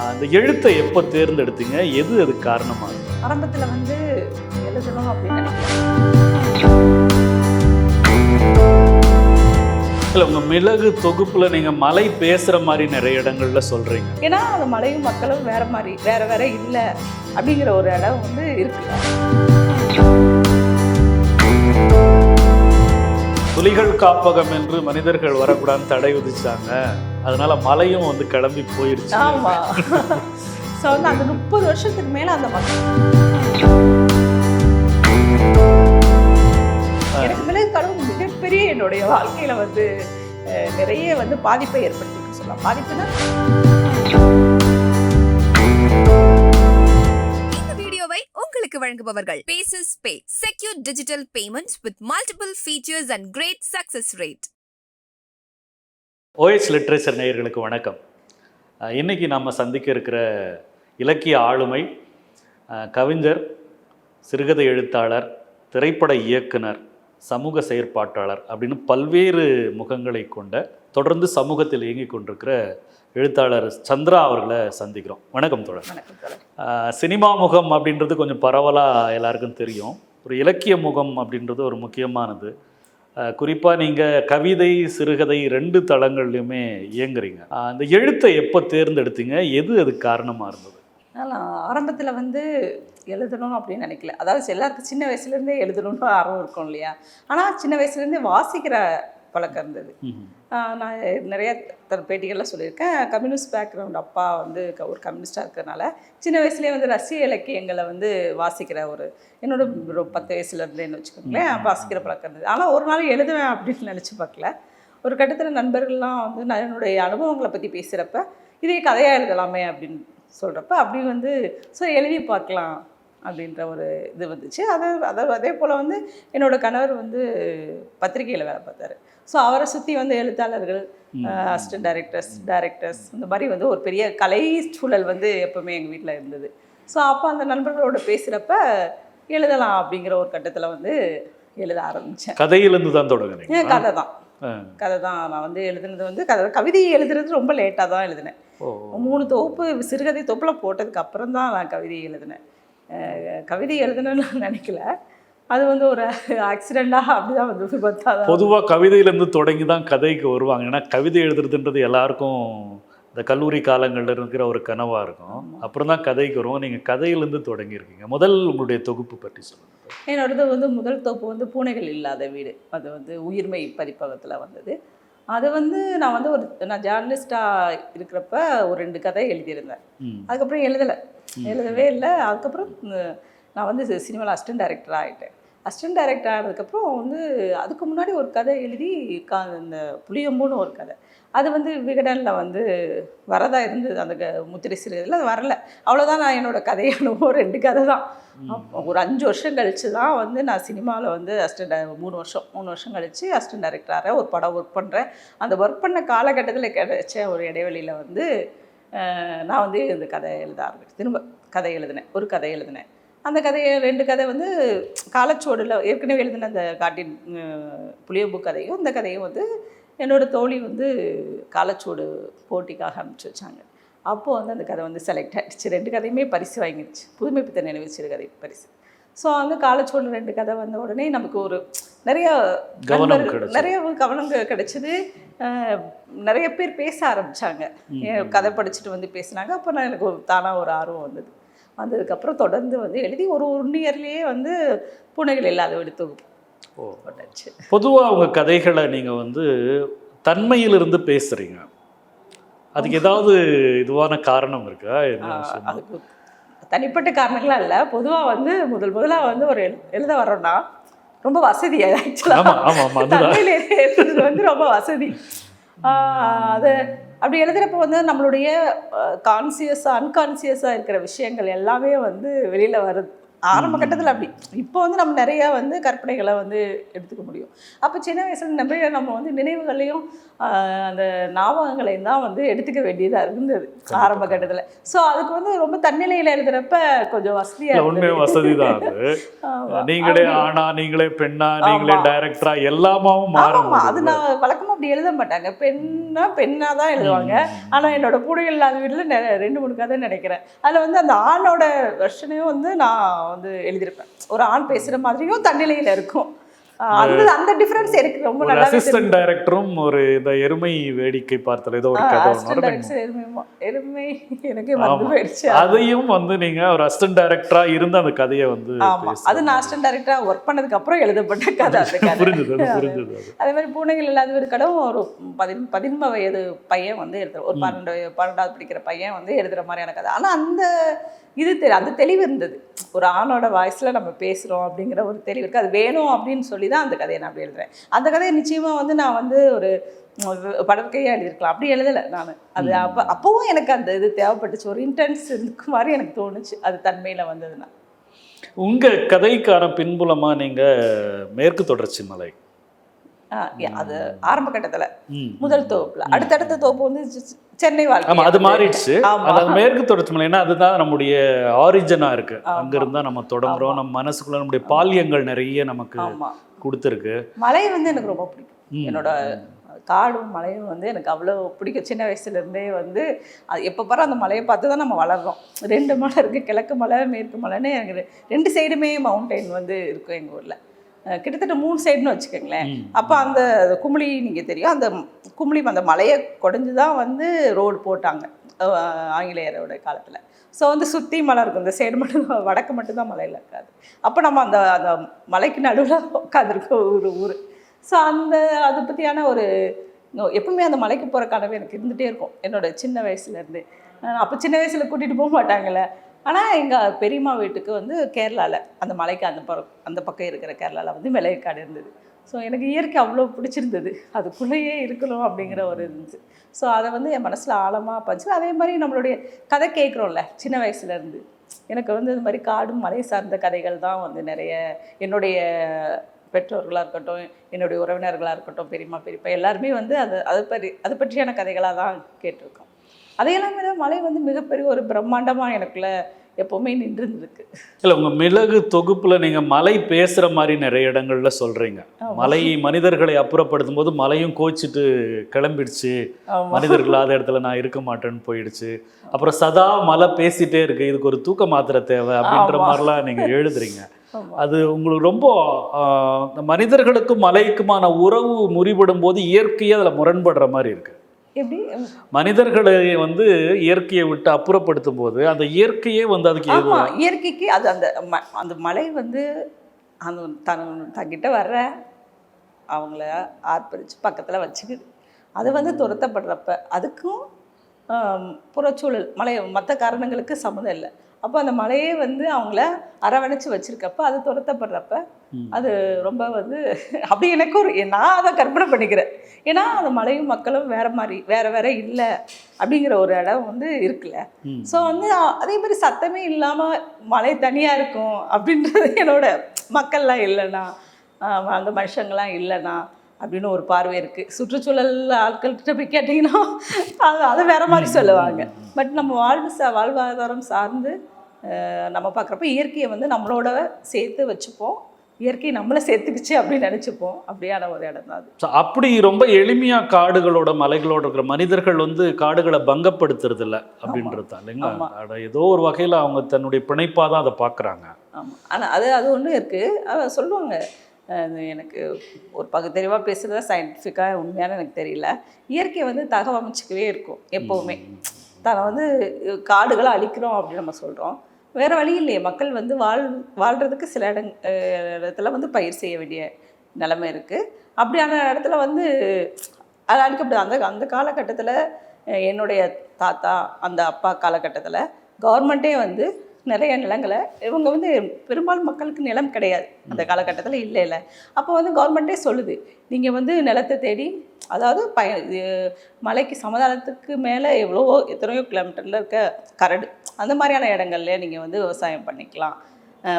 அந்த எழுத்தை எப்போ தேர்ந்தெடுத்தீங்க? எது அது காரணமாக ஆரம்பத்தில் வந்து எழுதணும் அப்படின்னு இல்லை உங்கள் மிளகு தொகுப்பில் நீங்கள் மலை பேசுகிற மாதிரி நிறைய இடங்கள்ல சொல்கிறீங்க ஏன்னா அந்த மலையும் மக்களும் வேற மாதிரி வேற வேற இல்லை அப்படிங்கிற ஒரு இடம் வந்து இருக்கு. புலிகள் காப்பகம் என்று மனிதர்கள் வரக்கூடாதுன்னு தடை விதிச்சாங்க. அதனால மலையும் வந்து கிளம்பி போயிருச்சு. ஆமா. ஸோ வந்து அந்த முப்பது வருஷத்துக்கு மேல அந்த எனக்கு மிளகு கடவுள் மிகப்பெரிய என்னுடைய வாழ்க்கையில வந்து நிறைய வந்து பாதிப்பை ஏற்படுத்தி சொல்லலாம். பாதிப்புனா? இந்த வீடியோவை உங்களுக்கு வழங்குபவர்கள் paces pay secure digital payments with multiple features and great success rate OS literature நேயர்களுக்கு வணக்கம். அஹ் இன்னைக்கு நம்ம சந்திக்க இருக்கிற இலக்கிய ஆளுமை கவிஞர் சிறுகதை எழுத்தாளர் திரைப்பட இயக்குனர் சமூக செயற்பாட்டாளர் அப்படின்னு பல்வேறு முகங்களை கொண்ட தொடர்ந்து சமூகத்தில் இயங்கிக் கொண்டிருக்கிற எழுத்தாளர் சந்திரா அவர்களை சந்திக்கிறோம். வணக்கம். ஆஹ் சினிமா முகம் அப்படின்றது கொஞ்சம் பரவலாக எல்லாருக்கும் தெரியும். ஒரு இலக்கிய முகம் அப்படின்றது ஒரு முக்கியமானது. குறிப்பாக நீங்கள் கவிதை சிறுகதை ரெண்டு தளங்கள்லையுமே இயங்குறீங்க. அந்த எழுத்தை எப்போ தேர்ந்தெடுத்தீங்க? எது அது காரணமாக இருந்தது? நான் ஆரம்பத்தில் வந்து எழுதணும் அப்படின்னு நினைக்கல. அதாவது எல்லாருக்கும் சின்ன வயசுலேருந்தே எழுதணும்னு ஆர்வம் இருக்கும் இல்லையா? ஆனால் சின்ன வயசுலேருந்தே வாசிக்கிற பழக்கம் இருந்தது. நான் நிறைய தன் பேட்டிகளில் சொல்லியிருக்கேன். கம்யூனிஸ்ட் பேக்ரவுண்ட் அப்பா வந்து ஒரு கம்யூனிஸ்டாக இருக்கிறனால சின்ன வயசுலேயே வந்து ரஷ்ய இலக்கியங்களை வந்து வாசிக்கிற ஒரு என்னோட ஒரு பத்து வயசுலேருந்தேன்னு வச்சுக்கோங்களேன். வாசிக்கிற பழக்கம் இருந்தது. ஆனால் ஒரு நாள் எழுதுவேன் அப்படின்னு நினச்சி பார்க்கல. ஒரு கட்டத்தில் நண்பர்கள்லாம் வந்து நான் என்னுடைய அனுபவங்களை பற்றி பேசுகிறப்ப இதே கதையாக எழுதலாமே அப்படின்னு சொல்கிறப்ப அப்படி வந்து ஸோ எழுதி பார்க்கலாம். அப்படின்ற ஒரு இது வந்துச்சு. அது அதாவது அதே போல் வந்து என்னோட கணவர் வந்து பத்திரிகையில் வேலை பார்த்தாரு. ஸோ அவரை சுற்றி வந்து எழுத்தாளர்கள் அசிஸ்டன்ட் டைரக்டர்ஸ் டைரக்டர்ஸ் இந்த மாதிரி வந்து ஒரு பெரிய கலை சூழல் வந்து எப்பவுமே எங்கள் வீட்டில் இருந்தது. ஸோ அப்போ அந்த நண்பர்களோட பேசுகிறப்ப எழுதலாம் அப்படிங்கிற ஒரு கட்டத்தில் வந்து எழுத ஆரம்பித்தேன் கதையிலேருந்து தான் தொடங்குறீங்க ஏன் கதை தான். கதை தான். நான் வந்து எழுதுனது வந்து கதை கவிதை எழுதுறது ரொம்ப லேட்டாக தான் எழுதினேன். மூணு தொகுப்பு சிறுகதை தொகுப்பில் போட்டதுக்கு அப்புறம் தான் நான் கவிதை எழுதினேன். கவிதை எழுதணும்னு நான் நினைக்கல. அது வந்து ஒரு ஆக்சிடெண்ட்டாக அப்படி தான் வந்து தான் பொதுவாக கவிதையிலேருந்து தொடங்கி தான் கதைக்கு வருவாங்க. ஏன்னா கவிதை எழுதுறதுன்றது எல்லாருக்கும் இந்த கல்லூரி காலங்களில் இருக்கிற ஒரு கனவாக இருக்கும். அப்புறம் தான் கதைக்கு வருவோம். நீங்கள் கதையிலேருந்து தொடங்கியிருக்கீங்க. முதல் உங்களுடைய தொகுப்பு பற்றி சொல்லுங்கள் என்னோடது வந்து முதல் தொகுப்பு வந்து பூனைகள் இல்லாத வீடு. அது வந்து உயிர்மை பதிப்பகத்தில் வந்தது. அது வந்து நான் வந்து ஒரு நான் ஜேர்னலிஸ்டாக இருக்கிறப்ப ஒரு ரெண்டு கதை எழுதியிருந்தேன். அதுக்கப்புறம் எழுதலை. எழுதவே இல்லை. அதுக்கப்புறம் நான் வந்து சினிமாவில் அசிஸ்டன்ட் டைரக்டர் ஆகிட்டேன் அசிஸ்டன்ட் டைரக்டர் ஆனதுக்கப்புறம் வந்து அதுக்கு முன்னாடி ஒரு கதை எழுதி கா இந்த புளியம்பூன்னு ஒரு கதை. அது வந்து விகடனில் வந்து வரதா இருந்தது. அந்த க- முத்திரை சிறுகதையில் அது வரல. அவ்வளோதான் நான் என்னோட கதை அனுபவம் ரெண்டு கதை தான். ஒரு அஞ்சு வருஷம் கழிச்சு தான் வந்து நான் சினிமாவில் வந்து அசிஸ்டன்ட் மூணு வருஷம் மூணு வருஷம் கழிச்சு அசிஸ்டன்ட் டைரக்டராக ஒரு படம் ஒர்க் பண்ணுறேன் அந்த ஒர்க் பண்ண காலகட்டத்தில் கிடைச்ச ஒரு இடைவெளியில் வந்து நான் வந்து இந்த கதை எழுத ஆரம்பிச்சேன். திரும்ப கதை எழுதினேன். ஒரு கதை எழுதினேன். அந்த கதையை ரெண்டு கதை வந்து காலச்சுவடில் ஏற்கனவே எழுதின அந்த காட்டின் புளியம்பு கதையும் இந்த கதையும் வந்து என்னோட தோழி வந்து காலச்சுவடு போட்டிக்காக அனுப்பிச்சி வச்சாங்க. அப்போது வந்து அந்த கதை வந்து செலக்ட் ஆகிடுச்சு ரெண்டு கதையுமே பரிசு வாங்கிடுச்சு. புதுமை பித்த நினைவு சிறுகதை பரிசு. ஸோ வந்து காலச்சுவடு ரெண்டு கதை வந்த உடனே நமக்கு ஒரு நிறைய கவனம். நிறைய கவனம் கிடைச்சது. நிறைய பேர் பேச ஆரம்பிச்சாங்க. என் கதை படிச்சுட்டு வந்து பேசினாங்க. அப்போ நான் எனக்கு ஒரு தானாக ஒரு ஆர்வம் வந்தது. வந்ததுக்கப்புறம் தொடர்ந்து வந்து எழுதி ஒரு ஒன் இயர்லேயே வந்து பூனைகள் இல்லாத வீடு தொகுப்பு. ஓ. போட்டாச்சு. பொதுவாக உங்கள் கதைகளை நீங்கள் வந்து தன்மையிலிருந்து பேசுகிறீங்க அதுக்கு ஏதாவது இதுவான காரணம் இருக்கா? அதுக்கு தனிப்பட்ட காரணங்களாம் இல்லை பொதுவாக வந்து முதல் முதலாக வந்து ஒரு எழு- எழுத வரோம்னா ரொம்ப வசதி ஆக்சுவலாக ஆமா ஆமா அதுதான். தமிழ் வந்து ரொம்ப வசதி. அது அப்படி எழுதுறப்ப வந்து நம்மளுடைய கான்சியஸாக அன்கான்சியஸாக இருக்கிற விஷயங்கள் எல்லாமே வந்து வெளியில் வருது. ஆரம்ப கட்டத்தில் அப்படி. இப்போ வந்து நம்ம நிறைய வந்து கற்பனைகளை வந்து எடுத்துக்க முடியும். அப்போ சின்ன வயசுல நிறைய நம்ம வந்து நினைவுகளையும் அந்த ஞாபகங்களையும் தான் வந்து எடுத்துக்க வேண்டியதாக இருந்தது ஆரம்ப கட்டத்தில். ஸோ அதுக்கு வந்து ரொம்ப தன்னிலையில் எழுதுறப்ப கொஞ்சம் வசதியாக உண்மையா வசதி தான் அது. நீங்களே ஆணா நீங்களே பெண்ணா நீங்களே. டைரக்டரா எல்லாமாவும் மாற ஆமாம் அது. நான் வழக்கமாக அப்படி எழுத மாட்டாங்க. பெண்ணா பெண்ணாக தான் எழுதுவாங்க. ஆனால் என்னோட கூடைகள் இல்லாத வீட்டில் ரெண்டு மூணு கதை நினைக்கிறேன் அதில் வந்து அந்த ஆணோட வெர்ஷனையும் வந்து நான் வந்து எழுதியிருப்பேன். ஒரு ஆண் பேசுகிற மாதிரியும் தன்னிலையில் இருக்கும். அந்த அந்த டிஃப்ரென்ஸ் எனக்கு ரொம்ப நல்லா அசிஸ்டன்ட் டைரக்டரும் ஒரு இந்த எருமை வேடிக்கை பார்த்தல ஏதோ ஒரு கதை. எருமை எனக்கே மறந்து. போயிடுச்சு அதையும் வந்து நீங்க ஒரு அசிஸ்டன்ட் டைரக்டரா இருந்து அந்த கதையை வந்து. அது நான் அசிஸ்டன்ட் டைரக்டராக ஒர்க் பண்ணதுக்கு அப்புறம் எழுதப்பட்ட கதை அந்த புரிஞ்சுது அது புரிஞ்சுது அது. மாதிரி பூனைகள் இல்லாத ஒரு கடம் ஒரு பதின் பதின்ம வயது பையன் வந்து எழுதுற ஒரு பன்னெண்டு பன்னெண்டாவது படிக்கிற பையன் வந்து எழுதுற மாதிரியான கதை. ஆனால் அந்த இது தெ அந்த தெளிவு இருந்தது. ஒரு ஆணோட வாய்ஸில் நம்ம பேசுகிறோம் அப்படிங்கிற ஒரு தெளிவு இருக்குது அது வேணும் அப்படின்னு சொல்லி தான் அந்த கதையை நான் அப்படி எழுதுறேன். அந்த கதையை நிச்சயமாக வந்து நான் வந்து ஒரு படற்கையாக எழுதியிருக்கலாம். அப்படி எழுதலை நான். அது அப்போ அப்போவும் எனக்கு அந்த இது தேவைப்பட்டுச்சு. ஒரு இன்டென்ஸ் இருக்கு மாதிரி எனக்கு தோணுச்சு. அது தன்மையில் வந்ததுன்னா. உங்க கதைக்கான பின்புலமா நீங்க மேற்கு தொடர்ச்சி மலை அது ஆரம்ப கட்டத்தில். முதல் தொகுப்புல. அடுத்தடுத்த தொகுப்பு வந்து சென்னை வாழ்க்கை. அது மாறிடுச்சு. மேற்கு தொடர்ச்சி மலை ஏன்னா அதுதான் நம்முடைய ஆரிஜினா இருக்கு. அங்க இருந்தா நம்ம தொடங்குறோம். நம்ம மனசுக்குள்ள நம்முடைய பால்யங்கள் நிறைய நமக்கு கொடுத்துருக்கு. மலை வந்து எனக்கு ரொம்ப பிடிக்கும். என்னோட காடும் மலையும் வந்து எனக்கு அவ்வளோ பிடிக்கும். சின்ன வயசுல இருந்தே வந்து அது எப்போ பாரு அந்த மலையை பார்த்து தான் நம்ம வளர்றோம். ரெண்டு மலை இருக்குது கிழக்கு மலை மேற்கு மலைன்னு எனக்கு ரெண்டு சைடுமே மவுண்டைன் வந்து இருக்கும் எங்கள் ஊரில். கிட்டத்தட்ட மூணு சைடுன்னு வச்சுக்கோங்களேன். அப்போ அந்த குமிழி நீங்கள் தெரியும் அந்த குமிழி அந்த மலையை குடஞ்சு தான் வந்து ரோடு போட்டாங்க ஆங்கிலேயரோட காலத்தில். ஸோ வந்து சுற்றி மலை இருக்கும். இந்த சைடு மட்டும் வடக்கு மட்டும்தான் மலையில் இருக்காது. அப்போ நம்ம அந்த அந்த மலைக்கு நடுவில் உட்காந்துருக்கோம் ஒரு ஊர். ஸோ அந்த அதை பற்றியான ஒரு எப்பவுமே அந்த மலைக்கு போகிற கனவு எனக்கு இருந்துகிட்டே இருக்கும் என்னோட சின்ன வயசுலேருந்து அப்போ சின்ன வயசில் கூட்டிகிட்டு போக மாட்டாங்கல்ல. ஆனால் எங்கள் பெரியம்மா வீட்டுக்கு வந்து கேரளாவில் அந்த மலைக்கு அந்த பக்கம் அந்த பக்கம் இருக்கிற கேரளாவில் வந்து மிளகுக்காடு இருந்தது. ஸோ எனக்கு இயற்கை அவ்வளோ பிடிச்சிருந்தது. அதுக்குள்ளேயே இருக்கணும் அப்படிங்கிற ஒரு இருந்துச்சு. ஸோ அதை வந்து என் மனசில் ஆழமாக பதிச்சு அதே மாதிரி நம்மளுடைய கதை கேட்குறோம்ல சின்ன வயசுலேருந்து எனக்கு வந்து இது மாதிரி காடும் மலை சார்ந்த கதைகள் தான் வந்து நிறைய என்னுடைய பெற்றோர்களாக இருக்கட்டும் என்னுடைய உறவினர்களாக இருக்கட்டும் பெரியம்மா பெரியப்பா எல்லாருமே வந்து அது அது பற்றி அது பற்றியான கதைகளாக தான் கேட்டிருக்கோம். அதையெல்லாம் விட மலை வந்து மிகப்பெரிய ஒரு பிரம்மாண்டமாக எனக்குள்ள எப்போவுமே நின்றுருக்கு இல்ல உங்க மிளகு தொகுப்புல நீங்க மலை பேசுற மாதிரி நிறைய இடங்கள்ல சொல்றீங்க. மலை மனிதர்களை அப்புறப்படுத்தும் போது மலையும் கோச்சிட்டு கிளம்பிடுச்சு. மனிதர்கள் இல்லாத இடத்துல நான் இருக்க மாட்டேன்னு போயிடுச்சு. அப்புறம் சதா மலை பேசிட்டே இருக்கு. இதுக்கு ஒரு தூக்க மாத்திரை தேவை அப்படின்ற. மாதிரிலாம் நீங்க எழுதுறீங்க. அது உங்களுக்கு ரொம்ப மனிதர்களுக்கும் மலைக்குமான உறவு முறிபடும் போது இயற்கையே அதுல முரண்படுற மாதிரி இருக்கு. எப்படி? மனிதர்களை வந்து இயற்கையை விட்டு அப்புறப்படுத்தும் போது அந்த இயற்கையே வந்து அதுக்கு ஆமாம் இயற்கைக்கு அது அந்த ம அந்த மலை வந்து அந்த தன் தங்கிட்ட வர்ற அவங்கள ஆர்ப்பரித்து பக்கத்தில் வச்சுக்குது. அது வந்து துரத்தப்படுறப்ப அதுக்கும் புறச்சூழல் மலை மற்ற காரணங்களுக்கு சம்மந்தம் இல்லை. அப்போ அந்த மலையே வந்து அவங்கள அரவணைச்சு வச்சிருக்கப்ப அது துரத்தப்படுறப்ப. அது ரொம்ப வந்து அப்படி எனக்கு ஒரு நான் அதை கற்பனை பண்ணிக்கிறேன் ஏன்னா அந்த மலையும் மக்களும் வேற மாதிரி வேற வேற இல்லை அப்படிங்கிற ஒரு இடம் வந்து இருக்குல்ல. ஸோ வந்து அதே மாதிரி சத்தமே இல்லாமல் மலை தனியாக இருக்கும் அப்படின்றது என்னோட மக்கள்லாம் இல்லைனா ஆஹ் அந்த மனுஷங்கள்லாம் இல்லைனா அப்படின்னு ஒரு பார்வை இருக்குது சுற்றுச்சூழல் ஆட்கள்கிட்ட போய் கேட்டிங்கன்னா அது அதை வேற மாதிரி சொல்லுவாங்க. பட் நம்ம வாழ்வு சா வாழ்வாதாரம் சார்ந்து நம்ம பார்க்குறப்ப இயற்கையை வந்து நம்மளோட சேர்த்து வச்சுப்போம். இயற்கை நம்மளை சேர்த்துக்குச்சு அப்படின்னு நினச்சிப்போம். அப்படியான ஒரு இடம் தான் அது. அப்படி ரொம்ப எளிமையா காடுகளோட மலைகளோட இருக்கிற மனிதர்கள் வந்து காடுகளை பங்கப்படுத்துறது இல்ல அப்படின்றது தான் இல்லைங்களா? ஏதோ ஒரு வகையில அவங்க தன்னுடைய பிணைப்பா தான் அதை பாக்குறாங்க ஆமாம் ஆனால் அது அது ஒன்று இருக்குது அதை சொல்லுவாங்க. எனக்கு ஒரு பகுத்தறிவாக பேசுகிறதா சயின்டிஃபிக்காக உண்மையான எனக்கு தெரியல. இயற்கை வந்து தகவமைச்சிக்கவே இருக்கும் எப்போவுமே. தன்னை வந்து காடுகளை அழிக்கிறோம் அப்படின்னு நம்ம சொல்கிறோம் வேறு வழி இல்லையே மக்கள் வந்து வாழ் வாழ்கிறதுக்கு சில இடங் இடத்துல வந்து பயிர் செய்ய வேண்டிய நிலைமை இருக்குது அப்படியான இடத்துல வந்து அது அழிக்கப்படாது அந்த அந்த காலகட்டத்தில் என்னுடைய தாத்தா அந்த அப்பா காலகட்டத்தில் கவர்மெண்ட்டே வந்து நிறைய நிலங்களை இவங்க வந்து பெரும்பாலும் மக்களுக்கு நிலம் கிடையாது. அந்த காலகட்டத்தில் இல்லை இல்லை. அப்போ வந்து கவர்மெண்ட்டே சொல்லுது நீங்கள் வந்து நிலத்தை தேடி அதாவது பய இது மலைக்கு சமதளத்துக்கு மேலே எவ்வளவோ எத்தனையோ கிலோமீட்டரில் இருக்க கரடு அந்த மாதிரியான இடங்கள்ல நீங்கள் வந்து விவசாயம் பண்ணிக்கலாம்.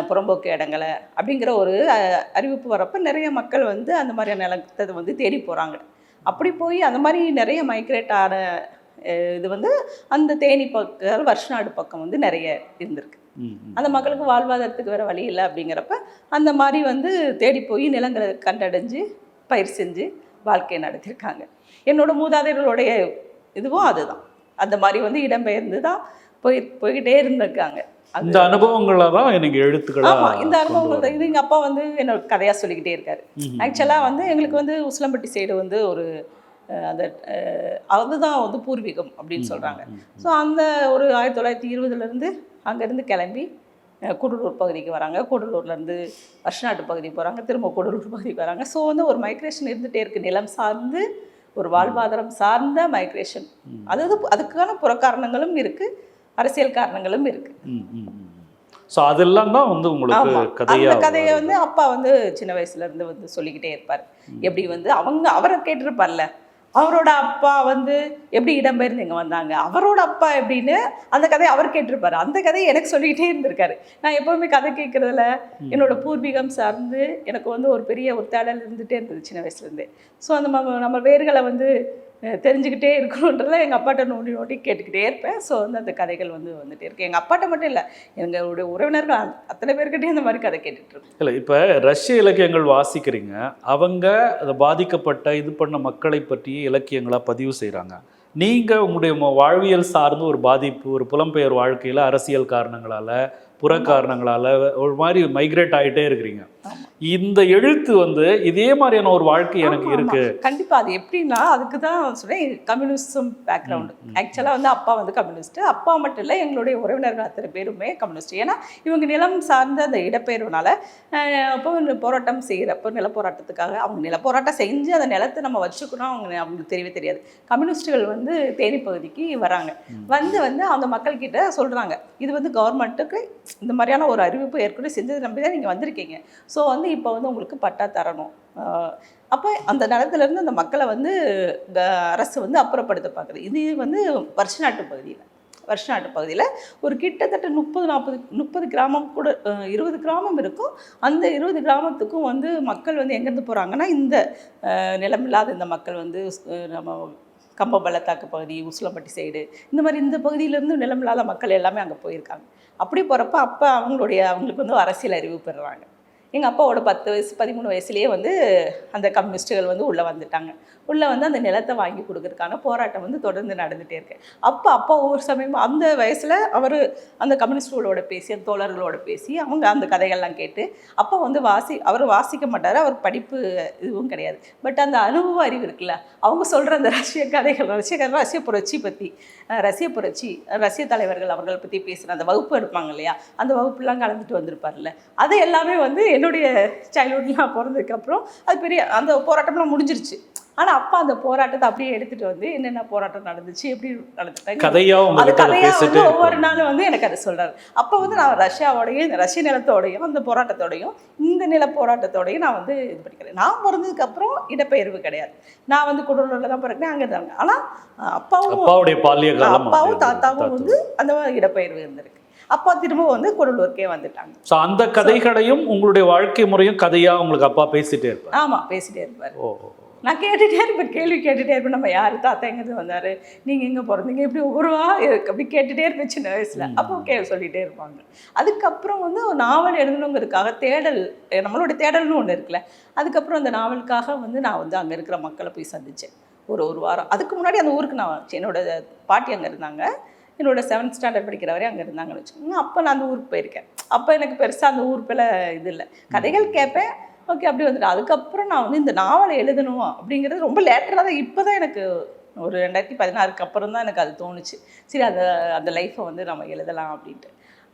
புறம்போக்கு இடங்களை அப்படிங்கிற ஒரு அறிவிப்பு வரப்போ நிறைய மக்கள் வந்து அந்த மாதிரியான நிலத்தை வந்து தேடி போகிறாங்க அப்படி போய் அந்த மாதிரி நிறைய மைக்ரேட் ஆன இது வந்து அந்த தேனி பக்கம் வருஷநாடு பக்கம் வந்து நிறைய இருந்திருக்கு. அந்த மக்களுக்கு வாழ்வாதாரத்துக்கு வேறு வழி இல்லை அப்படிங்கிறப்ப அந்த மாதிரி வந்து தேடி போய் நிலங்களை கண்டடைஞ்சு பயிர் செஞ்சு வாழ்க்கையை நடத்தியிருக்காங்க என்னோட மூதாதையர்களுடைய இதுவும் அதுதான் அந்த மாதிரி வந்து இடம்பெயர்ந்து தான் போய் போய்கிட்டே இருந்திருக்காங்க இந்த அனுபவங்களை தான் எனக்கு எழுத்துக்களா ஆமா இந்த அனுபவங்கள் தான். இது எங்கள் அப்பா வந்து என்னோட கதையாக சொல்லிக்கிட்டே இருக்காரு. ஆக்சுவலாக வந்து எங்களுக்கு வந்து உசிலம்பட்டி சைடு வந்து ஒரு அந்த அதுதான் வந்து பூர்வீகம் அப்படின்னு சொல்கிறாங்க. ஸோ அந்த ஒரு ஆயிரத்தி தொள்ளாயிரத்தி இருபதுலேருந்து அங்கேருந்து கிளம்பி கூடலூர் பகுதிக்கு வராங்க. கூடலூர்லேருந்து வருஷநாட்டு பகுதிக்கு போகிறாங்க திரும்ப கூடலூர் பகுதிக்கு வராங்க. ஸோ வந்து ஒரு மைக்ரேஷன் இருந்துகிட்டே இருக்குது நிலம் சார்ந்து ஒரு வாழ்வாதாரம் சார்ந்த மைக்ரேஷன். அதாவது அதுக்கான புறக்காரணங்களும் இருக்குது அரசியல் காரணங்களும் இருக்குது. ஸோ அதெல்லாம் தான் வந்து உங்களுக்கு கதையா அந்த கதையை. வந்து அப்பா வந்து சின்ன வயசுல இருந்து வந்து சொல்லிக்கிட்டே இருப்பார். எப்படி வந்து அவங்க அவரை கேட்டிருப்பார்ல. அவரோட அப்பா வந்து எப்படி இடம்பெயர்ந்து இங்கே வந்தாங்க? அவரோட அப்பா எப்படின்னு அந்த கதையை அவர் கேட்டிருப்பாரு. அந்த கதையை எனக்கு சொல்லிக்கிட்டே இருந்திருக்காரு. நான் எப்பவுமே கதை கேட்குறதுல என்னோட பூர்வீகம் சார்ந்து எனக்கு வந்து ஒரு பெரிய ஒரு தேடல் இருந்துகிட்டே இருந்தது சின்ன வயசுலேருந்தே ஸோ அந்த நம்ம நம்ம வேர்களை வந்து தெரிஞ்சுக்கிட்டே இருக்கணுன்றத எங்கள் அப்பாட்ட நோண்டி நோண்டி கேட்டுக்கிட்டே இருப்பேன். ஸோ வந்து அந்த கதைகள் வந்து வந்துட்டே இருக்கு. எங்கள் அப்பாட்ட மட்டும் இல்லை எங்களுடைய உறவினர்கள் அத்தனை பேர்கிட்டே இந்த மாதிரி கதை கேட்டுட்டு இல்லை இப்போ ரஷ்ய இலக்கியங்கள் வாசிக்கிறீங்க. அவங்க அதை பாதிக்கப்பட்ட இது பண்ண மக்களை பற்றி இலக்கியங்களாக பதிவு செய்கிறாங்க நீங்கள் உங்களுடைய வாழ்வியல் சார்ந்து ஒரு பாதிப்பு ஒரு புலம்பெயர் வாழ்க்கையில் அரசியல் காரணங்களால் புற காரணங்களால ஒரு மாதிரி மைக்ரேட் ஆகிட்டே இருக்கிறீங்க. இந்த எழுத்து வந்து இதே மாதிரியான ஒரு வாழ்க்கை எனக்கு இருக்கு. கண்டிப்பா. அது எப்படின்னா அதுக்கு தான் சொல்றேன் கம்யூனிசம் பேக்ரவுண்டு ஆக்சுவலாக வந்து அப்பா வந்து கம்யூனிஸ்ட் அப்பா மட்டும் இல்லை எங்களுடைய உறவினர்கள் அத்தனை பேருமே கம்யூனிஸ்ட் ஏன்னா இவங்க நிலம் சார்ந்த அந்த இடப்பெயர்வுனால அப்போ போராட்டம் செய்கிறப்போ நில போராட்டத்துக்காக அவங்க நில போராட்டம் செஞ்சு அந்த நிலத்தை நம்ம வச்சுக்கணும் அவங்க அவங்களுக்கு தெரியவே தெரியாது. கம்யூனிஸ்டுகள் வந்து தேனி பகுதிக்கு வராங்க. வந்து வந்து அந்த மக்கள்கிட்ட சொல்றாங்க. இது வந்து கவர்மெண்ட்டுக்கு இந்த மாதிரியான ஒரு அறிவிப்பு ஏற்கனவே செஞ்சது நம்பி தான் நீங்கள் வந்திருக்கீங்க. ஸோ வந்து இப்போ வந்து உங்களுக்கு பட்டா தரணும். அப்போ அந்த நிலத்துலேருந்து அந்த மக்களை வந்து க- அரசு வந்து அப்புறப்படுத்த பார்க்குது இது வந்து வருஷ நாட்டு பகுதியில். வருஷ நாட்டு பகுதியில் ஒரு கிட்டத்தட்ட முப்பது நாற்பது முப்பது கிராமம் கூட இருபது கிராமம் இருக்கும். அந்த இருபது கிராமத்துக்கும் வந்து மக்கள் வந்து எங்கேருந்து போகிறாங்கன்னா இந்த நிலமில்லாத இந்த மக்கள் வந்து நம்ம கம்பபள்ளத்தாக்கு பகுதி உசிலம்பட்டி சைடு இந்த மாதிரி இந்த பகுதியிலேருந்து நிலமில்லாத மக்கள் எல்லாமே அங்கே போயிருக்காங்க. அப்படி போகிறப்ப அப்போ அவங்களுடைய அவங்களுக்கு வந்து அரசியல் அறிவு பெறுறாங்க. எங்கள் அப்பாவோட பத்து வயசு பதிமூணு வயசுலேயே வந்து அந்த கம்யூனிஸ்ட்டுகள் வந்து உள்ளே வந்துட்டாங்க. உள்ளே வந்து அந்த நிலத்தை வாங்கி கொடுக்கறதுக்கான போராட்டம் வந்து தொடர்ந்து நடந்துகிட்டே இருக்கு. அப்போ அப்பா ஒவ்வொரு சமயம் அந்த வயசில் அவர் அந்த கம்யூனிஸ்டுகளோட பேசி அந்த தோழர்களோட பேசி அவங்க அந்த கதைகள்லாம் கேட்டு அப்பா வந்து வாசி அவர் வாசிக்க மாட்டார் அவர் படிப்பு இதுவும் கிடையாது. பட் அந்த அனுபவ அறிவு இருக்குல்ல அவங்க சொல்கிற அந்த ரஷ்ய கதைகள் ரஷ்ய கதை ரஷ்ய புரட்சி பற்றி ரஷ்ய புரட்சி ரஷ்ய தலைவர்கள் அவர்களை பற்றி பேசுகிற அந்த வகுப்பு எடுப்பாங்க இல்லையா அந்த வகுப்புலாம் கலந்துட்டு வந்திருப்பார்ல அது எல்லாமே வந்து என்னுடைய சைல்ட்ஹுட்லாம் பிறந்ததுக்கப்புறம் அது பெரிய அந்த போராட்டம்லாம் முடிஞ்சிருச்சு. ஆனால் அப்பா அந்த போராட்டத்தை அப்படியே எடுத்துகிட்டு வந்து என்னென்ன போராட்டம் நடந்துச்சு எப்படி நடந்துட்டாங்க அது உங்ககிட்ட அதை கதையா பேசிட்டே வந்து ஒவ்வொரு. நாளும் வந்து எனக்கு அதை சொல்றாரு. அப்போ வந்து நான் ரஷ்யாவோடையும் இந்த ரஷ்ய நிலத்தோடையும் அந்த போராட்டத்தோடையும் இந்த நில போராட்டத்தோடையும் நான் வந்து இது பண்ணிக்கிறேன். நான் பிறந்ததுக்கு அப்புறம் இடப்பெயர்வு கிடையாது. நான் வந்து குடலூரில் தான் பிறக்கிறேன் அங்கே இருந்தாங்க ஆனால் அப்பாவும் அப்பாவும் தாத்தாவும் வந்து அந்த மாதிரி இடப்பெயர்வு இருந்திருக்கு. அப்பா திரும்ப வந்து குடலூருக்கே வந்துட்டாங்க. ஸோ அந்த கதைகளையும் உங்களுடைய வாழ்க்கை முறையும் கதையா உங்களுக்கு அப்பா பேசிட்டே இருப்பார். ஆமா பேசிட்டே இருப்பார். ஓ. நான் கேட்டுட்டே இருப்பேன் கேள்வி கேட்டுட்டே இருப்பேன். நம்ம யார்? தாத்தா எங்கேருந்து வந்தார்? நீங்கள் எங்கே பிறந்தீங்க? இப்படி ஒவ்வொருவா இருக்கு. அப்படி கேட்டுட்டே இருப்பேன் சின்ன வயசில். அப்போ கே சொல்லிகிட்டே இருப்பாங்க. அதுக்கப்புறம் வந்து ஒரு நாவல் எழுதணுங்கிறதுக்காக தேடல் நம்மளோட தேடல்னு ஒன்று இருக்குல்ல. அதுக்கப்புறம் அந்த நாவலுக்காக வந்து நான் வந்து அங்கே இருக்கிற மக்களை போய் சந்தித்தேன் ஒரு ஒரு வாரம். அதுக்கு முன்னாடி அந்த ஊருக்கு நான் என்னோட பாட்டி அங்கே இருந்தாங்க. என்னோட செவன்த் ஸ்டாண்டர்ட் படிக்கிற வரை அங்கே இருந்தாங்கன்னு வச்சுக்கோங்க. அப்போ நான் அந்த ஊருக்கு போயிருக்கேன். அப்போ எனக்கு பெருசாக அந்த ஊர் மேலே இது இல்லை. கதைகள் கேட்பேன். ஓகே அப்படி வந்துட்டு அதுக்கப்புறம் நான் வந்து இந்த நாவலை எழுதணும் அப்படிங்கிறது ரொம்ப லேட்டராக தான் இப்போ தான் எனக்கு ஒரு ரெண்டாயிரத்தி பதினாறுக்கு அப்புறம் தான் எனக்கு அது தோணுச்சு. சரி அந்த அந்த லைஃப்பை வந்து நம்ம எழுதலாம் அப்படின்ட்டு.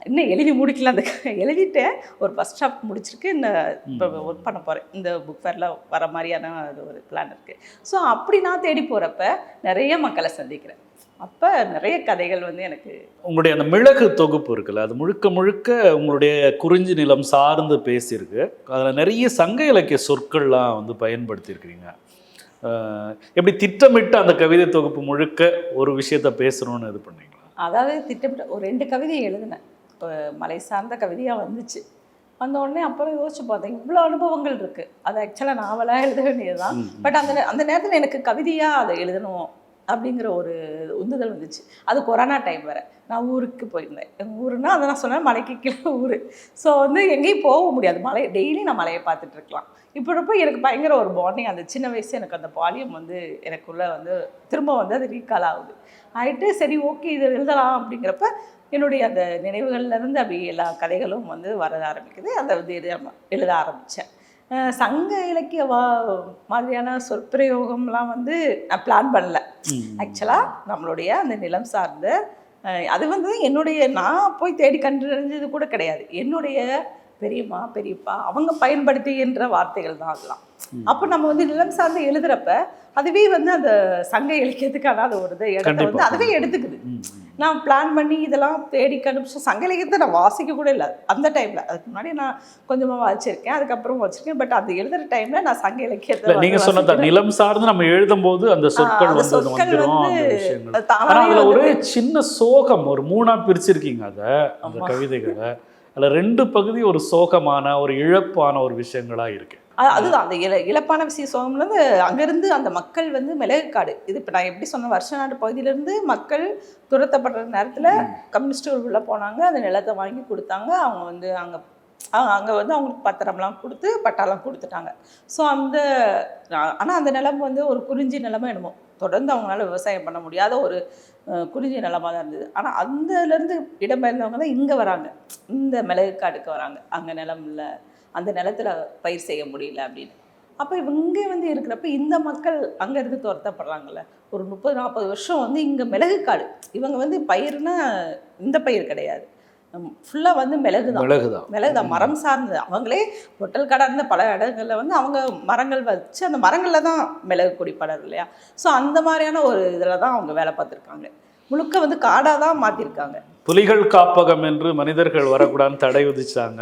இன்னும் எழுதி முடிக்கல அந்த எழுதிட்டேன். ஒரு ஃபஸ்ட் ஸ்டாப் முடிச்சிருக்கு. இன்னும் இப்போ ஒர்க் பண்ண போகிறேன் இந்த புக் ஃபேரில் வர மாதிரியான அது ஒரு பிளான் இருக்குது ஸோ அப்படி நான் தேடி போகிறப்ப நிறைய மக்களை சந்திக்கிறேன். அப்போ நிறைய கதைகள் வந்து எனக்கு உங்களுடைய அந்த மிளகு தொகுப்பு இருக்குல்ல அது முழுக்க முழுக்க உங்களுடைய குறிஞ்சி நிலம் சார்ந்து பேசியிருக்கு. அதில் நிறைய சங்க இலக்கிய சொற்கள்லாம் வந்து பயன்படுத்தியிருக்கிறீங்க. எப்படி திட்டமிட்டு அந்த கவிதை தொகுப்பு முழுக்க ஒரு விஷயத்த பேசணும்னு இது பண்ணீங்களா? அதாவது திட்டமிட்ட ஒரு ரெண்டு கவிதை எழுதினேன். இப்போ மலை சார்ந்த கவிதையாக வந்துச்சு. வந்த உடனே அப்புறம் யோசிச்சு பார்த்தேன் இவ்வளோ அனுபவங்கள் இருக்குது அது ஆக்சுவலாக நாவலாக எழுத வேண்டியது தான். பட் அந்த அந்த நேரத்தில் எனக்கு கவிதையாக அதை எழுதணும் அப்படிங்கிற ஒரு உந்துதல் வந்துச்சு. அது கொரோனா டைம் வேறு. நான் ஊருக்கு போயிருந்தேன். எங்கள் ஊருன்னா அதை நான் சொன்னேன் மலைக்கு கீழே ஊர். ஸோ வந்து எங்கேயும் போக முடியாது. மலை டெய்லி நான் மலையை பார்த்துட்டு இருக்கலாம். இப்போ எனக்கு பயங்கர ஒரு பாண்டிங் அந்த சின்ன வயசு எனக்கு அந்த பாலியம் வந்து எனக்குள்ளே வந்து திரும்ப வந்து அது ரீகால் ஆகுது. ஆகிட்டு சரி ஓகே இது எழுதலாம் அப்படிங்கிறப்ப என்னுடைய அந்த நினைவுகள்லேருந்து அப்படி எல்லா கதைகளும் வந்து வர ஆரம்பிக்குது. அதை வந்து எழுத எழுத ஆரம்பித்தேன் சங்க இலக்கிய வா மாதிரியான சொற்பிரயோகம்லாம் வந்து நான் பிளான் பண்ணல. ஆக்சுவலாக நம்மளுடைய அந்த நிலம் சார்ந்த அது வந்து என்னுடைய நான் போய் தேடி கண்டறிஞ்சது கூட கிடையாது என்னுடைய பெரியம்மா பெரியப்பா அவங்க பயன்படுத்துகின்ற வார்த்தைகள் தான் அதெல்லாம் அப்போ நம்ம வந்து நிலம் சார்ந்து எழுதுறப்ப அதுவே வந்து அந்த சங்க இலக்கியத்துக்கான அது ஒரு இதை. வந்து அதுவே எடுத்துக்குது. நான் பிளான் பண்ணி இதெல்லாம் தேடி கண்டுபிடிச்ச சங்க இலக்கியத்தை நான் வாசிக்க கூட இல்லை. அந்த டைமில் அதுக்கு முன்னாடி நான் கொஞ்சமாக வாசிச்சிருக்கேன் அதுக்கப்புறம் வச்சிருக்கேன் பட் அது எழுதுற டைமில் நான் சங்க இலக்கியத்தை இல்ல நீங்க வந்து சொன்ன. நிலம் சார்ந்து நம்ம எழுதும் போது அந்த சொற்கள் வந்து அதுல ஒரு சின்ன சோகம் ஒரு மூணா பிரிச்சிருக்கீங்க அத அந்த. கவிதைகளை. அதுல ரெண்டு பகுதி ஒரு சோகமான ஒரு இழப்பான ஒரு விஷயங்களா இருக்கு. அ- அதுதான் அந்த இல இழப்பான விஷயம் சோகம்லேருந்து அங்கேருந்து அந்த மக்கள் வந்து மிளகுக்காடு இது இப்போ நான் எப்படி சொன்ன வருஷ நாடு பகுதியிலேருந்து மக்கள் துரத்தப்படுற நேரத்தில் கம்யூனிஸ்ட் உள்ள போனாங்க அந்த நிலத்தை வாங்கி கொடுத்தாங்க அவங்க வந்து அங்கே அங்கே வந்து அவங்களுக்கு பத்திரம்லாம் கொடுத்து பட்டாலாம் கொடுத்துட்டாங்க. ஸோ அந்த ஆனால் அந்த நிலம் வந்து ஒரு குறிஞ்சி நிலமா என்னமோ தொடர்ந்து அவங்களால விவசாயம் பண்ண முடியாத ஒரு குறிஞ்சி நிலமாக தான் இருந்தது. ஆனால் அந்தலேருந்து இடம்பெயர்ந்தவங்க தான் இங்கே வராங்க. இந்த மிளகு காடுக்கு வராங்க. அங்கே நிலம் இல்லை. அந்த நிலத்துல பயிர் செய்ய முடியல அப்படின்னு. அப்போ இவங்க வந்து இருக்கிறப்ப இந்த மக்கள் அங்கேருந்து துரத்தப்படுறாங்கல்ல. ஒரு முப்பது நாற்பது வருஷம் வந்து இங்கே மிளகு காடு. இவங்க வந்து பயிர்னா இந்த பயிர் கிடையாது. ஃபுல்லாக வந்து மிளகு தான் மிளகுதான் மிளகு தான் மரம் சார்ந்தது. அவங்களே பொட்டல் கடர்ந்த பல இடங்களில் வந்து அவங்க மரங்கள் வச்சு அந்த மரங்களில் தான் மிளகு கொடி படரும் இல்லையா? ஸோ அந்த மாதிரியான ஒரு இதில் தான் அவங்க வேலை பார்த்துருக்காங்க. முழுக்க வந்து காடாக தான் மாற்றிருக்காங்க புலிகள் காப்பகம் என்று மனிதர்கள் வரக்கூடாதுன்னு தடை விதிச்சாங்க.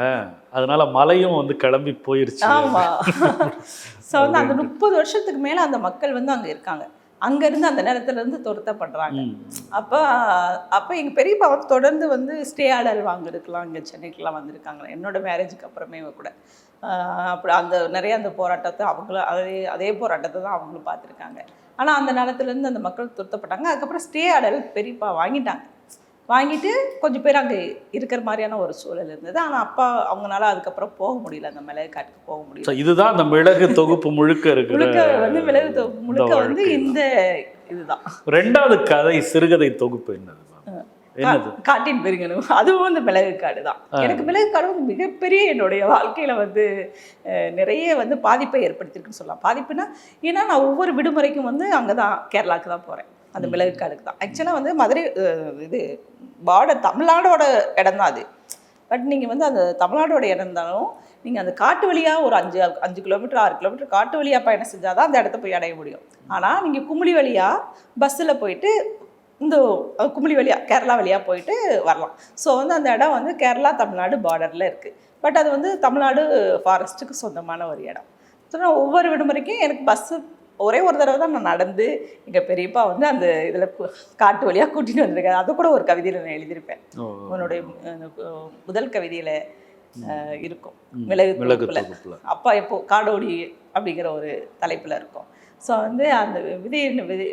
அதனால மலையும் வந்து கிளம்பி போயிருச்சு. ஆமா. ஸோ வந்து அந்த முப்பது வருஷத்துக்கு மேலே அந்த மக்கள் வந்து அங்கே இருக்காங்க. அங்கேருந்து அந்த நேரத்துல இருந்து துரத்தப்படுறாங்க. அப்போ அப்போ எங்கள் பெரியப்பா வந்து தொடர்ந்து வந்து ஸ்டே ஆர்டர் வாங்குறதுக்கெலாம் இங்கே சென்னைக்கெலாம் வந்திருக்காங்க. என்னோட மேரேஜுக்கு அப்புறமே கூட. அப்படி அந்த நிறைய அந்த போராட்டத்தை அவங்களும் அதே அதே போராட்டத்தை தான் அவங்களும் பார்த்துருக்காங்க. ஆனால் அந்த நேரத்துலேருந்து அந்த மக்கள் துரத்தப்பட்டாங்க. அதுக்கப்புறம் ஸ்டே ஆர்டர் பெரியப்பா வாங்கிட்டாங்க. வாங்கிட்டு கொஞ்சம் பேர் அங்கே இருக்கிற மாதிரியான ஒரு சூழல் இருந்தது. ஆனால் அப்பா அவங்களால அதுக்கப்புறம் போக முடியல. அந்த மிளகு காட்டுக்கு போக முடியல. இதுதான் அந்த மிளகு தொகுப்பு முழுக்க இருக்கிற முழுக்க வந்து மிளகு தொ- முழுக்க வந்து இந்த இதுதான். ரெண்டாவது கதை சிறுகதை தொகுப்பு என்னது? காட்டின் பெருங்கணும் அதுவும் இந்த மிளகு காடு தான். எனக்கு மிளகு காடு வந்து மிகப்பெரிய என்னுடைய வாழ்க்கையில வந்து நிறைய வந்து பாதிப்பை ஏற்படுத்தியிருக்குன்னு சொல்லலாம். பாதிப்புனா ஏன்னா நான் ஒவ்வொரு விடுமுறைக்கும் வந்து அங்கே தான் கேரளாவுக்கு தான் போகிறேன் அந்த மிளகு காடுக்கு தான் ஆக்சுவலாக வந்து மதுரை இது பார்டர் தமிழ்நாடோட இடம் தான் அது. பட் நீங்கள் வந்து அந்த தமிழ்நாடோட இடம் இருந்தாலும் நீங்கள் அந்த காட்டு வழியாக ஒரு அஞ்சு அஞ்சு கிலோமீட்டர் ஆறு கிலோமீட்டர் காட்டு வழியாக பயணம் செஞ்சால் தான் அந்த இடத்த போய் அடைய முடியும். ஆனால் நீங்கள் குமிழி வழியாக பஸ்ஸில் போயிட்டு இந்த குமிழி வழியாக கேரளா வழியாக போயிட்டு வரலாம். ஸோ வந்து அந்த இடம் வந்து கேரளா தமிழ்நாடு பார்டரில் இருக்குது பட் அது வந்து தமிழ்நாடு ஃபாரஸ்ட்டுக்கு சொந்தமான ஒரு இடம். ஸோ நான் ஒவ்வொரு விடுமுறைக்கும் எனக்கு பஸ்ஸு ஒரே ஒரு தடவை தான் நான் நடந்து எங்கள் பெரியப்பா வந்து அந்த இதில் காட்டு வழியாக கூட்டிகிட்டு வந்திருக்காரு. அது கூட ஒரு கவிதையில் நான் எழுதியிருப்பேன். உன்னுடைய முதல் கவிதையில் இருக்கும். மிளகு தொகுப்புல. அப்பா எப்போ காடோடி அப்படிங்கிற ஒரு தலைப்பில் இருக்கும். ஸோ வந்து அந்த விதை விதை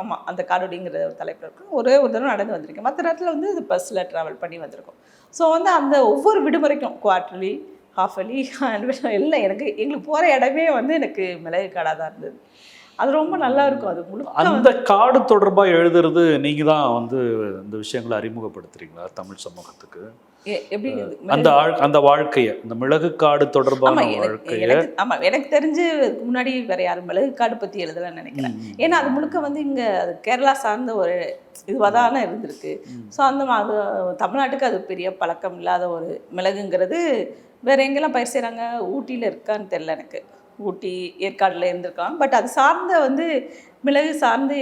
ஆமாம் அந்த காடோடிங்கிற ஒரு தலைப்பில் இருக்கும். ஒரே ஒரு தடவை நடந்து வந்திருக்கேன். மற்ற நேரத்தில் வந்து பஸ்ஸில் ட்ராவல் பண்ணி வந்திருக்கோம். ஸோ வந்து அந்த ஒவ்வொரு விடுமுறைக்கும் குவார்டர்லி ஹாஃப் அலி எல்லாம் எனக்கு எங்களுக்கு போகிற இடமே வந்து எனக்கு மிளகு காடாக தான் இருந்தது. அது ரொம்ப நல்லா இருக்கும். அது முழுக்க அந்த காடு தொடர்பா எழுதுறது நீங்க தான் வந்து இந்த விஷயங்களை அறிமுகப்படுத்துறீங்களா தமிழ் சமூகத்துக்கு? அந்த அந்த வாழ்க்கைய இந்த மிளகு காடு தொடர்பான வாழ்க்கைய எனக்கு ஆமா எனக்கு தெரிஞ்சு முன்னாடி வேற யாரும் மிளகு காடு பத்தி எழுதலன்னு நினைக்கிறேன். ஏன்னா அது முழுக்க வந்து இங்க கேரளா சார்ந்த ஒரு இதுவாக தானே இருந்திருக்கு. ஸோ அந்த அது தமிழ்நாட்டுக்கு அது பெரிய பழக்கம் இல்லாத ஒரு மிளகுங்கிறது வேற எங்கெல்லாம் பயிர் செய்கிறாங்க ஊட்டியில் இருக்கான்னு தெரில எனக்கு. ஊட்டி ஏற்காடுல இருந்திருக்காங்க பட் அது சார்ந்த வந்து மிளகு சார்ந்து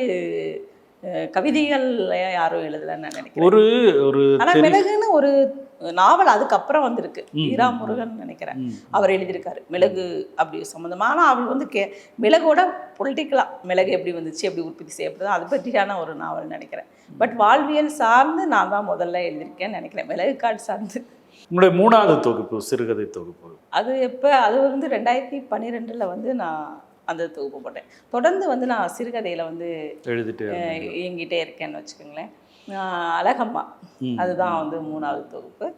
கவிதைகள் யாரும் எழுதலைன்னு நான் நினைக்கிறேன். ஒரு ஒரு ஆனா தெரி- மிளகுன்னு ஒரு நாவல் அதுக்கப்புறம் வந்திருக்கு. ஈரா முருகன் நினைக்கிறேன். அவர் எழுதியிருக்காரு. மிளகு அப்படி சம்மந்தமா ஆனால் அவள் வந்து கே மிளகோட பொலிட்டிக்கலாக மிளகு எப்படி வந்துச்சு எப்படி உற்பத்தி செய்யப்படுது அது பற்றியான ஒரு நாவல் நினைக்கிறேன். பட் வாழ்வியல் சார்ந்து நான் தான் முதல்ல எழுதியிருக்கேன்னு நினைக்கிறேன். மிளகு காடு சார்ந்து. உங்களுடைய மூணாவது தொகுப்பு சிறுகதை தொகுப்பு. அது எப்போ அது வந்து ரெண்டாயிரத்தி பன்னிரெண்டில் வந்து நான் அந்த தொகுப்பு போட்டேன். தொடர்ந்து வந்து நான் சிறுகதையில் வந்து எழுதிட்டு இயங்கிட்டே இருக்கேன்னு வச்சுக்கோங்களேன். அழகம்மா. அதுதான் வந்து மூணாவது தொகுப்பு.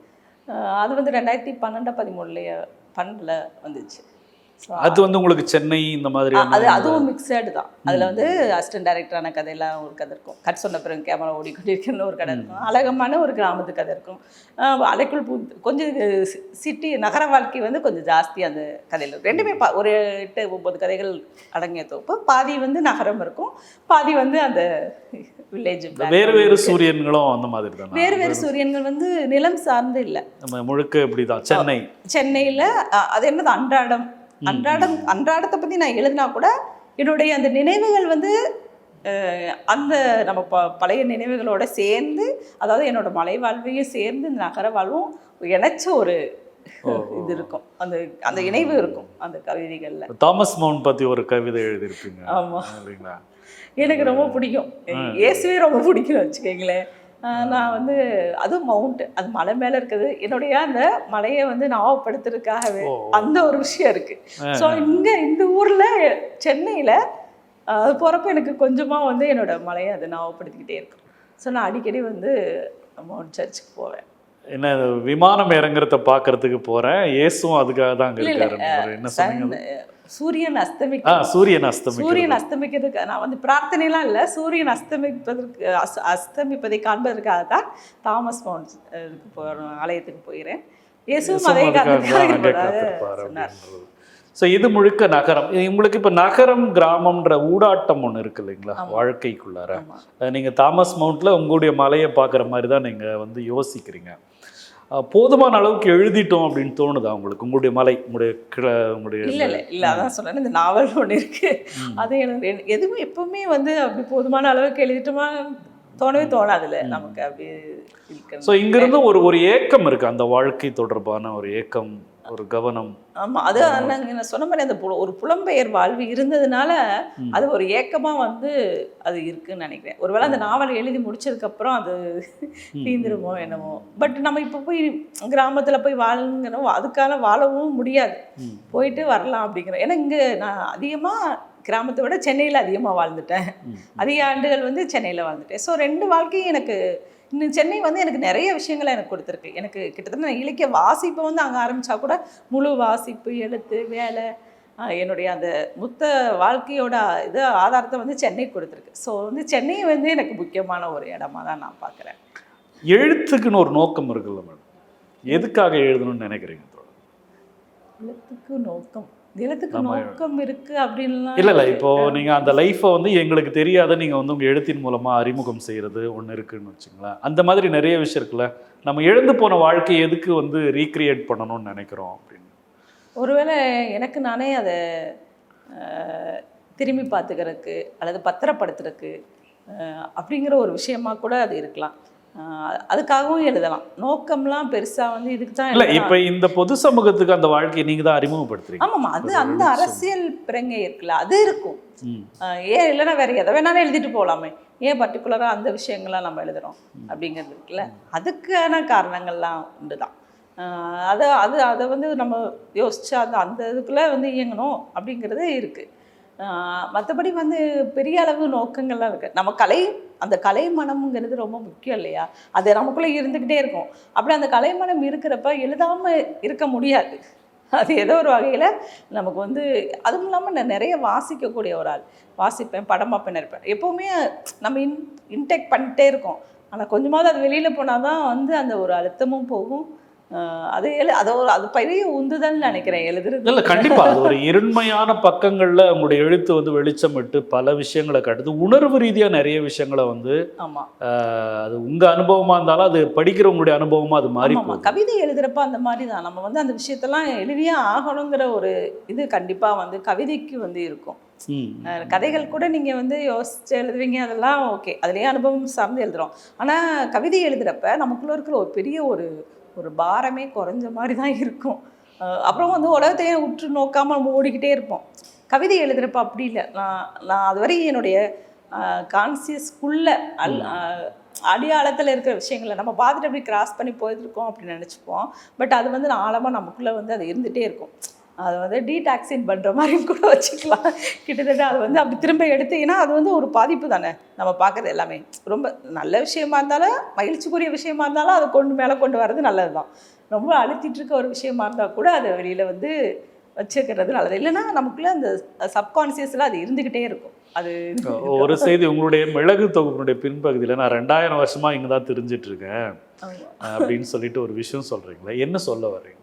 அது வந்து ரெண்டாயிரத்தி பன்னெண்டு பதிமூணுலேயே பன்னெண்டில் வந்துச்சு. அது வந்து உங்களுக்கு சென்னை இந்த மாதிரி அது அதுவும் மிக்சடு தான். அதில் வந்து அசிஸ்டன்ட் டைரக்டரான கதையெல்லாம் ஒரு கதை இருக்கும். கட் சொன்ன பிறகு கேமரா ஓடிக்கொண்டிருக்கேன்னு ஒரு கதை இருக்கும். அழகமான ஒரு கிராமத்து கதை இருக்கும். அலைக்குள் பூ கொஞ்சம் சிட்டி நகர வாழ்க்கை வந்து கொஞ்சம் ஜாஸ்தி அந்த கதையில் இருக்கும். ரெண்டுமே பா ஒரு எட்டு ஒம்பது கதைகள் அடங்கிய தொகுப்பு. பாதி வந்து நகரம் இருக்கும். பாதி வந்து அந்த வில்லேஜ் வேறு வேறு சூரியன்களும் அந்த மாதிரி தானே? வேறு வேறு சூரியன்கள் வந்து நிலம் சார்ந்து இல்லை. முழுக்க இப்படிதான். சென்னை. சென்னையில் அது என்னது? அன்றாடம் அன்றாடம் அன்றாடத்தை பற்றி நான் எழுதினா கூட என்னுடைய அந்த நினைவுகள் வந்து அந்த நம்ம ப பழைய நினைவுகளோட சேர்ந்து அதாவது என்னோட மலை வாழ்வையும் சேர்ந்து இந்த நகர வாழ்வும் இணைச்ச ஒரு இது இருக்கும். அந்த அந்த இணைவு இருக்கும் அந்த கவிதைகளில். தாமஸ் மவுண்ட் பத்தி ஒரு கவிதை எழுதியிருப்பீங்க. இல்லைங்களா? எனக்கு ரொம்ப பிடிக்கும். இயேசுவே ரொம்ப பிடிக்கும் வச்சுக்கோங்களேன். நான் வந்து அதுவும் மவுண்ட் அது மலை மேலே இருக்குது. என்னுடைய அந்த மலையை வந்து ஞாபகப்படுத்துறதுக்காகவே. அந்த ஒரு விஷயம் இருக்கு. ஸோ இங்கே இந்த ஊரில் சென்னையில் அது போகிறப்ப எனக்கு கொஞ்சமாக வந்து என்னோட மலையை அதை ஞாபகப்படுத்திக்கிட்டே இருக்கும் ஸோ நான் அடிக்கடி வந்து மவுண்ட் சர்ச்சுக்கு போவேன். என்ன விமானம் இறங்குறத பார்க்கறதுக்கு போறேன். இயேசுவும் அதுக்காக தான் அங்க இருக்காரு என்ன சொன்னீங்க சன் சூரியன் அஸ்தமிக்க சூரியன் அஸ்தமிக்கிறது. சூரியன் அஸ்தமிக்கிறதுக்கு நான் வந்து பிரார்த்தனைலாம் இல்லை. சூரியன் அஸ்தமிப்பதற்கு அஸ் அஸ்தமிப்பதை காண்பதற்காக தான் தாமஸ் மவுண்ட் ஆலயத்துக்கு போகிறேன். இயேசுவும் அதே சொன்னார். ஸோ இது முழுக்க நகரம். உங்களுக்கு இப்போ நகரம் கிராமம்ன்ற ஊடாட்டம் ஒன்று இருக்கு இல்லைங்களா. வாழ்க்கைக்குள்ளார. ஆமா. அஹ் நீங்க தாமஸ் மவுண்ட்ல உங்களுடைய மலையை பார்க்குற மாதிரி தான் நீங்க வந்து யோசிக்கிறீங்க. போதுமான அளவுக்கு எழுதிட்டோம் அப்படின்னு தோணுதா உங்களுக்கு? உங்களுடைய மலை உங்களுடைய கிள உங்களுடைய இல்லை இல்லை இல்லை அதான் சொன்னேன் இந்த நாவல் ஒன்று இருக்கு. ம். அது எனக்கு எதுவுமே எப்பவுமே வந்து அப்படி போதுமான அளவுக்கு எழுதிட்டோமா தோணவே தோணாதுல்ல. நமக்கு அப்படி ஸோ இங்கிருந்து ஒரு ஒரு ஏக்கம் இருக்கு அந்த வாழ்க்கை தொடர்பான ஒரு ஏக்கம். ஒரு கவனம் ஆமா அது நான் சொன்ன மாதிரி அந்த ஒரு புலம்பெயர் வாழ்வு இருந்ததுனால. அது ஒரு ஏக்கமா வந்து அது இருக்குன்னு நினைக்கிறேன் ஒருவேளை அந்த நாவல் எழுதி முடிச்சதுக்கு அப்புறம் அது. தீந்துருமோ என்னமோ பட் நம்ம இப்போ போய் கிராமத்துல போய் வாழுங்கிறோம் அதுக்கான வாழவும் முடியாது. போயிட்டு வரலாம் அப்படிங்கிறோம் ஏன்னா இங்க நான் அதிகமா கிராமத்தை விட சென்னையில் அதிகமாக வாழ்ந்துட்டேன். அதிக ஆண்டுகள் வந்து சென்னையில் வாழ்ந்துட்டேன் ஸோ ரெண்டு வாழ்க்கையும் எனக்கு சென்னை வந்து எனக்கு நிறைய விஷயங்களை எனக்கு கொடுத்துருக்கு. எனக்கு கிட்டத்தட்ட நான் இலக்கிய வாசிப்பை வந்து அங்கே ஆரம்பித்தா கூட முழு வாசிப்பு எழுத்து வேலை என்னுடைய அந்த மொத்த வாழ்க்கையோட இது ஆதாரத்தை வந்து சென்னை கொடுத்துருக்கு. ஸோ வந்து சென்னை வந்து எனக்கு முக்கியமான ஒரு இடமா தான் நான் பார்க்குறேன். எழுத்துக்குன்னு ஒரு நோக்கம் இருக்குல்ல மேடம். எதுக்காக எழுதணும்னு நினைக்கிறீங்க? எழுத்துக்கு நோக்கம். நம்ம- நோக்கம் இருக்கு அப்படின்லாம் இல்ல இல்ல இப்போ நீங்க அந்த லைஃப்பை வந்து எங்களுக்கு தெரியாத நீங்க வந்து உங்க எழுத்தின் மூலமா அறிமுகம் செய்யறது ஒண்ணு இருக்குன்னு வச்சுங்களேன். அந்த மாதிரி நிறைய விஷயம் இருக்குல்ல. நம்ம எழுந்து போன வாழ்க்கையை எதுக்கு வந்து ரீக்ரியேட் பண்ணணும்னு நினைக்கிறோம் அப்படின்னு? ஒருவேளை எனக்கு நானே அதை திரும்பி பார்த்துக்கிறதுக்கு அல்லது பத்திரப்படுத்துறதுக்கு அப்படிங்கிற ஒரு விஷயமா கூட அது இருக்கலாம். அதுக்காகவும் எழுதலாம். நோக்கம்லாம் பெருசா வந்து இதுக்கு தான் இல்ல இப்ப இந்த பொது சமூகத்துக்கு அந்த வாழ்க்கையை நீங்க தான் அறிமுகப்படுத்துறீங்க. ஆமாம் அது அந்த. அரசியல் பிறங்க இருக்குல்ல அது இருக்கும். ஏன் இல்லைன்னா வேற எதை வேணாலும் எழுதிட்டு போகலாமே ஏன் பர்டிகுலராக அந்த விஷயங்கள்லாம் நம்ம எழுதுறோம் அப்படிங்கிறது இருக்குல்ல. அதுக்கான காரணங்கள்லாம் உண்டு தான் அதை அது அதை வந்து நம்ம யோசிச்சா அந்த அந்த இதுக்குள்ளே வந்து இயங்கணும் அப்படிங்கிறது இருக்குது மற்றபடி வந்து பெரிய அளவு நோக்கங்கள்லாம் இருக்குது நம்ம கலை அந்த கலை மனம்ங்கிறது ரொம்ப முக்கியம் இல்லையா? அது நமக்குள்ளே இருந்துக்கிட்டே இருக்கும். அப்படி அந்த கலை மனம் இருக்கிறப்ப எழுதாமல் இருக்க முடியாது. அது ஏதோ ஒரு வகையில் நமக்கு வந்து அதுவும் இல்லாமல் நான் நிறைய வாசிக்கக்கூடிய ஒரு ஆள். வாசிப்பேன் படம் பார்ப்பேன் இருப்பேன் எப்போவுமே நம்ம இன் இன்டெக்ட் பண்ணிட்டே இருக்கோம். ஆனால் கொஞ்சமாவது அது வெளியில் போனால் தான் வந்து அந்த ஒரு அழுத்தமும் போகும். அது எழு அது ஒரு அது பெரிய உந்துதல்னு நினைக்கிறேன் எழுதுறது. இல்ல கண்டிப்பா. அது ஒரு இருண்மையான பக்கங்கள்ல உங்களுடைய எழுத்து வந்து வெளிச்சம் விட்டு பல விஷயங்களை காட்டுது. உணர்வு ரீதியா நிறைய விஷயங்களை வந்து ஆமாம் அது உங்க அனுபவமா இருந்தாலும் அது படிக்கிறவங்களுடைய அனுபவமா அது மாறி ஆமாம். போகுது. கவிதை எழுதுறப்ப அந்த மாதிரி தான் நம்ம வந்து அந்த விஷயத்தெல்லாம் எழுதியே ஆகணுங்கிற ஒரு இது கண்டிப்பாக வந்து கவிதைக்கு வந்து இருக்கும். கதைகள் கூட நீங்கள் வந்து யோசிச்சு எழுதுவீங்க அதெல்லாம் ஓகே. அதுலேயே அனுபவம் சார்ந்து எழுதுறோம். ஆனால் கவிதை எழுதுகிறப்ப நமக்குள்ள இருக்கிற ஒரு பெரிய ஒரு ஒரு பாரமே குறைஞ்ச மாதிரி தான் இருக்கும். அப்புறம் வந்து உலகத்தையே உற்று நோக்காமல் நம்ம ஓடிக்கிட்டே இருப்போம். கவிதை எழுதுகிறப்ப அப்படி இல்லை. நான் நான் அதுவரை என்னுடைய கான்சியஸ்குள்ளே அல் அஹ் அடியாழத்தில் இருக்கிற விஷயங்களை நம்ம பார்த்துட்டு அப்படி கிராஸ் பண்ணி போயிருக்கோம் அப்படின்னு நினச்சிப்போம். பட் அது வந்து ஆழமாக நமக்குள்ளே வந்து அது இருந்துகிட்டே இருக்கும். அது வந்து டீடாக்சின் பண்ணுற மாதிரி கூட வச்சுக்கலாம். கிட்டத்தட்ட அது வந்து அப்படி திரும்ப எடுத்து ஏன்னா அது வந்து ஒரு பாதிப்பு தானே? நம்ம பார்க்குறது எல்லாமே. ரொம்ப நல்ல விஷயமா இருந்தாலும் மகிழ்ச்சிக்குரிய விஷயமா இருந்தாலும் அதை கொண்டு மேலே கொண்டு வர்றது நல்லது தான் ரொம்ப அழுத்திட்டு இருக்க ஒரு விஷயமா இருந்தால் கூட அதை வெளியில் வந்து வச்சுக்கிறது நல்லது. இல்லைன்னா நமக்குள்ளே அந்த சப்கான்சியஸில் அது இருந்துக்கிட்டே இருக்கும். அது ஒரு செய்தி உங்களுடைய மிளகு தொகுப்பினுடைய பின்பகுதியில் நான் ரெண்டாயிரம் வருஷமா இங்கே தான் தெரிஞ்சிட்டு இருக்கேன். ஆமா. அப்படின்னு சொல்லிட்டு ஒரு விஷயம் சொல்றீங்களே என்ன சொல்ல வர்றீங்க? அது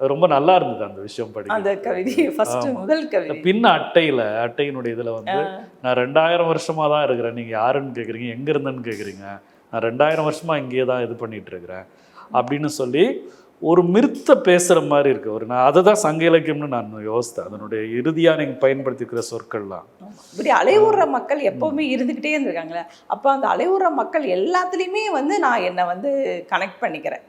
ரொம்ப நல்லா இருந்தது அந்த விஷயம் அந்த படிக்க கவிதை ஃபர்ஸ்ட். முதல் கவிதை. பின் அட்டையில அட்டையினுடைய இதுல வந்து நான் ரெண்டாயிரம் வருஷமா தான் இருக்கிறேன். நீங்க யாருன்னு கேக்குறீங்க? எங்க இருந்தேன்னு கேக்குறீங்க? நான் ரெண்டாயிரம் வருஷமா இங்கேயே தான் இது பண்ணிட்டு இருக்கிறேன். அப்படின்னு சொல்லி ஒரு மிருத்த பேசுற மாதிரி இருக்கு. ஒரு நான் அதை தான் சங்க இலக்கியம்னு நான் யோசித்தேன். அதனுடைய இறுதியா நீங்க பயன்படுத்திக்கிற சொற்கள்லாம். இப்படி அலைவுற மக்கள் எப்பவுமே இருந்துக்கிட்டே இருந்திருக்காங்களே அப்போ அந்த அலைவுற மக்கள் எல்லாத்துலேயுமே வந்து நான் என்னை வந்து கனெக்ட் பண்ணிக்கிறேன்.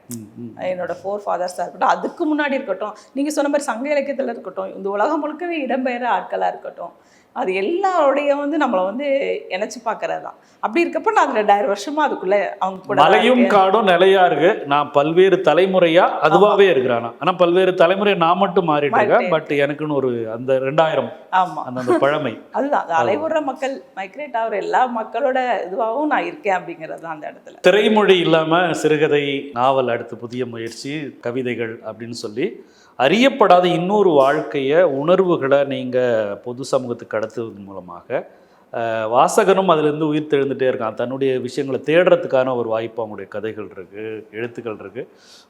என்னோட ஃபோர் ஃபாதர்ஸாக இருக்கட்டும் அதுக்கு முன்னாடி இருக்கட்டும். நீங்கள் சொன்ன மாதிரி சங்க இலக்கியத்தில் இருக்கட்டும் இந்த உலகம் முழுக்கவே இடம்பெயர ஆட்களாக இருக்கட்டும். அது எல்லாரோடைய வந்து நம்மளை வந்து இணைச்சு பார்க்கறது தான் அப்படி இருக்கப்ப நான் அது ரெண்டாயிரம் வருஷமா அதுக்குள்ளே அவங்க கூட மலையும். காடும் நிலையா இருக்கு. நான் பல்வேறு தலைமுறையா அதுவாவே இருக்கிறான்? ஆனா பல்வேறு தலைமுறை நான் மட்டும் மாறிட்டு இருக்கேன் பட் எனக்குன்னு ஒரு அந்த ரெண்டாயிரம் ஆமா. அந்த பழமை. அதுதான். அலைவுற மக்கள் மைக்ரேட் ஆகிற எல்லா மக்களோட இதுவாகவும் நான் இருக்கேன் அப்படிங்கிறது தான் அந்த இடத்துல. திரைமொழி இல்லாம சிறுகதை நாவல் அடுத்து புதிய முயற்சி கவிதைகள் அப்படின்னு சொல்லி அறியப்படாத இன்னொரு வாழ்க்கைய உணர்வுகளை நீங்க பொது சமூகத்துக்கு கடத்துவதன் மூலமாக வாசகனும் அதிலிருந்து உயிர் தெழுந்துட்டே இருக்கான். தன்னுடைய விஷயங்களை தேடுறதுக்கான ஒரு வாய்ப்பு அவங்களுடைய கதைகள் இருக்கு எழுத்துக்கள் இருக்கு.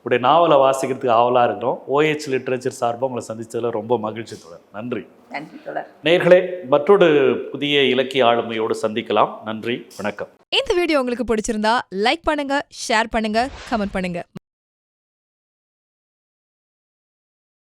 உடைய நாவலை வாசிக்கிறதுக்கு ஆவலாக இருக்கிறோம். ஓஹெச் லிட்ரேச்சர் சார்பாக உங்களை சந்திச்சதுல ரொம்ப மகிழ்ச்சி தொடர் நன்றி. நன்றி தொடர் நேர்களே மற்றொரு புதிய இலக்கிய ஆளுமையோடு சந்திக்கலாம். நன்றி வணக்கம். இந்த வீடியோ உங்களுக்கு பிடிச்சிருந்தா லைக் பண்ணுங்க ஷேர் பண்ணுங்க கமெண்ட் பண்ணுங்க.